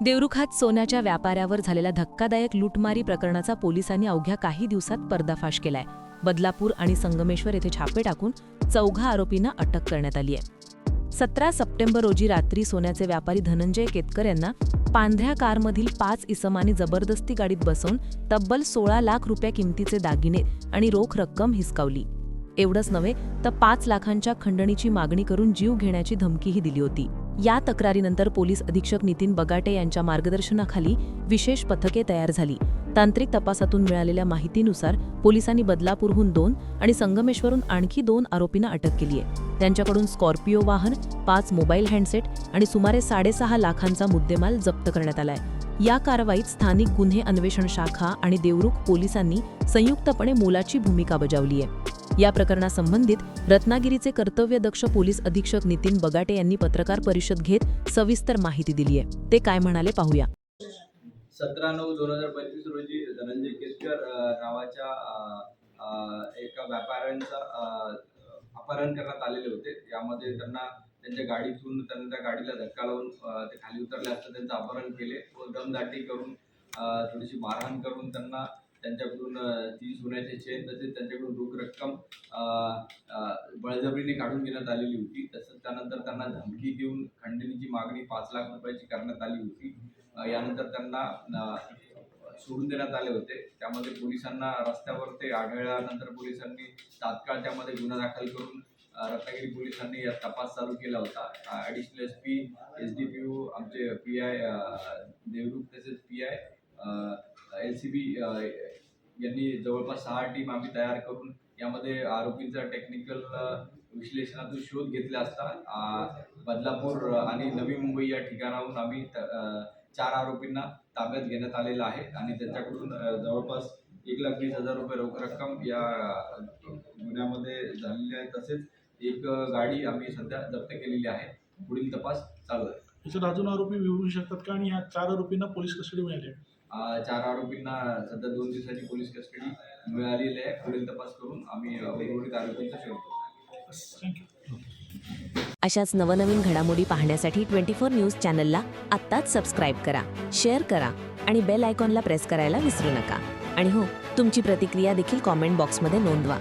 देवरुखात सोन्याच्या व्यापाऱ्यावर झालेल्या धक्कादायक लुटमारी प्रकरणाचा पोलिसांनी अवघ्या काही दिवसात पर्दाफाश केलाय. बदलापूर आणि संगमेश्वर येथे छापे टाकून चौघा आरोपींना अटक करण्यात आली आहे. सतरा सप्टेंबर रोजी रात्री सोन्याचे व्यापारी धनंजय केतकर यांना पांढऱ्या कारमधील पाच इसमांनी जबरदस्ती गाडीत बसवून तब्बल सोळा लाख रुपया किमतीचे दागिने आणि रोख रक्कम हिसकावली. एवढंच नव्हे तर पाच लाखांच्या खंडणीची मागणी करून जीव घेण्याची धमकीही दिली होती. या तक्रारीनंतर पोलीस अधीक्षक नितीन बगाटे यांच्या मार्गदर्शनाखाली विशेष पथके तयार झाली. तांत्रिक तपासातून मिळालेल्या माहितीनुसार पोलिसांनी बदलापूरहून दोन आणि संगमेश्वरून आणखी दोन आरोपींना अटक केली आहे. त्यांच्याकडून स्कॉर्पिओ वाहन पाच मोबाईल हँडसेट आणि सुमारे साडेसहा लाखांचा मुद्देमाल जप्त करण्यात आलाय. या कारवाईत स्थानिक गुन्हे अन्वेषण शाखा आणि देवरुख पोलिसांनी संयुक्तपणे मोलाची भूमिका बजावली आहे. या प्रकरणासंबंधित रत्नागिरीचे कर्तव्यदक्ष पोलीस अधीक्षक नितीन बगाटे यांनी पत्रकार परिषद घेत सविस्तर माहिती दिली आहे. ते काय म्हणाले पाहूया. सतरा नऊ दोन हजार पंचवीस रोजी धनंजय केसकर नावाच्या एका व्यापाऱ्यांचा अपहरण करण्यात आलेले होते. यामध्ये त्यांना त्यांच्या गाडीतून त्यांना त्या गाडीला धक्का लावून ते खाली उतरले असता त्यांचं अपहरण केले व दमदाटी करून थोडीशी मारहाण करून त्यांना त्यांच्याकडून ती सोन्याचे चेन तसेच त्यांच्याकडून रोख रक्कम बळजबरीने काढून घेण्यात आलेली होती. तसंच त्यानंतर त्यांना धमकी देऊन खंडणीची मागणी पाच लाख रुपयाची करण्यात आली होती. यानंतर त्यांना सोडून देण्यात आले होते. त्यामध्ये पोलिसांना रस्त्यावर ते आढळल्यानंतर पोलिसांनी तात्काळ त्यामध्ये गुन्हा दाखल करून रत्नागिरी पोलिसांनी यात तपास चालू केला होता. Additional S P S D P O आमचे पी आय देवरूप तसेच P I L C B यांनी जवळपास सहा टीम आम्ही तयार करून यामध्ये आरोपींचा टेक्निकल विश्लेषणातून शोध घेतला असता. बदलापूर आणि नवी मुंबई या ठिकाणाहून आम्ही त- चार आरोपींना ताब्यात घेण्यात आलेलं आहे आणि त्यांच्याकडून जवळपास एक लाख वीस हजार रुपये रोख रक्कम या गुन्ह्यामध्ये झालेली आहे. तसेच एक गाडी आम्ही सध्या जप्त केलेली आहे. पुढील तपास चालू आहे. अजून आरोपी मिळू शकतात का? आणि या चार आरोपींना पोलीस कस्टडी मिळाली आहे चार आरोपींना सध्या दोन दिवसाची पोलीस कस्टडी मिळालेली आहे. पुढील तपास करून आम्ही उर्वरित आरोपींचा शोध घेऊ थँक्यू अशाच नवनवीन घडामोडी पाहण्यासाठी ट्वेंटी फोर न्यूज चॅनलला आत्ताच सबस्क्राईब करा शेअर करा आणि बेल आयकॉनला प्रेस करायला विसरू नका. आणि हो तुमची प्रतिक्रिया देखील कॉमेंट बॉक्समध्ये नोंदवा.